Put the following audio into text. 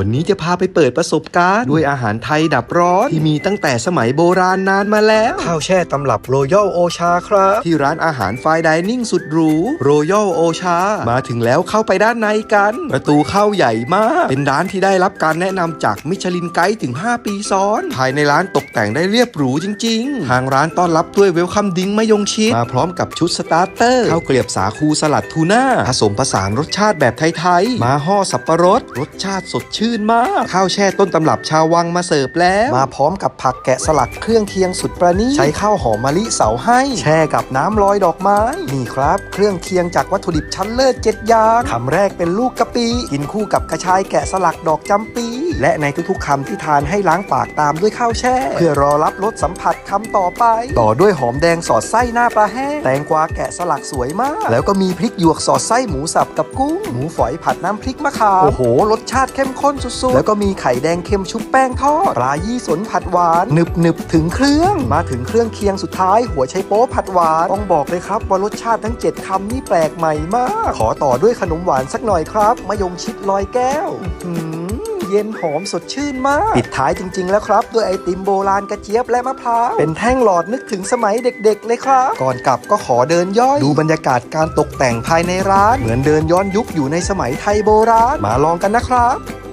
วันนี้จะพาไปเปิดประสบการณ์ด้วยอาหารไทยดับร้อน ที่มีตั้งแต่สมัยโบราณนานมาแล้ว ข้าวแช่ตำรับโรยัลโอชาครับ ที่ร้านอาหารไฟน์ไดิเนิ่งสุดหรูโรยัลโอชา มาถึงแล้วเข้าไปด้านในกัน ประตูเข้าใหญ่มาก เป็นร้านที่ได้รับการแนะนำจากมิชลินไกด์ถึง 5 ปีซ้อน ภายในร้านตกแต่งได้เรียบหรูจริง ๆ ทางร้านต้อนรับด้วยเวลคัมดิ้งมะยงชิดมาพร้อมกับชุดสตาร์เตอร์ข้าวเกลียบสาคูสลัดทูน่าผสมผสานรสชาติแบบไทยๆมาห่อสับปะรดรสชาติสดชื่นมาก ข้าวแช่ต้นตำรับชาววังมาเสิร์ฟแล้ว มาพร้อมกับผักแกะสลักเครื่องเคียงสุดประณีตใช้ข้าวหอมมะลิเสาให้ แช่กับน้ำลอยดอกไม้ นี่ครับ เครื่องเคียงจากวัตถุดิบชั้นเลิศเจ็ดอย่างคำแรกเป็นลูกกะปิกินคู่กับกระชายแกะสลักดอกจำปีและในทุกๆคำที่ทานให้ล้างปากตามด้วยข้าวแช่ เพื่อรอรับรสสัมผัสคำต่อไป ต่อด้วยหอมแดงสอดไส้หน้าปลาแห้ง แตงกวาแกะสลักสวยมาก แล้วก็มีพริกหยวกสอดไส้หมูสับกับกุ้ง หมูฝอยผัดน้ำพริกมะขาม โอ้โห รสชาติเข้มข้นสุดๆ แล้วก็มีไข่แดงเค็มชุบแป้งทอด ปลายี่สนผัดหวาน หนึบหนึบถึงเครื่อง มาถึงเครื่องเคียงสุดท้าย หัวไชโป๊ผัดหวาน ต้องบอกเลยครับว่ารสชาติทั้ง 7คำนี่แปลกใหม่มาก ขอต่อด้วยขนมหวานสักหน่อยครับมะยงชิดลอยแก้วอื เย็นหอมสดชื่นมาก ปิดท้ายจริง ๆ แล้วครับ ด้วยไอติมโบราณกระเจี๊ยบและมะพร้าวเป็นแท่งหลอดนึกถึงสมัยเด็ก ๆ เลยครับ ก่อนกลับก็ขอเดินย่อย ดูบรรยากาศการตกแต่งภายในร้าน เหมือนเดินย้อนยุคอยู่ในสมัยไทยโบราณมาลองกันนะครับ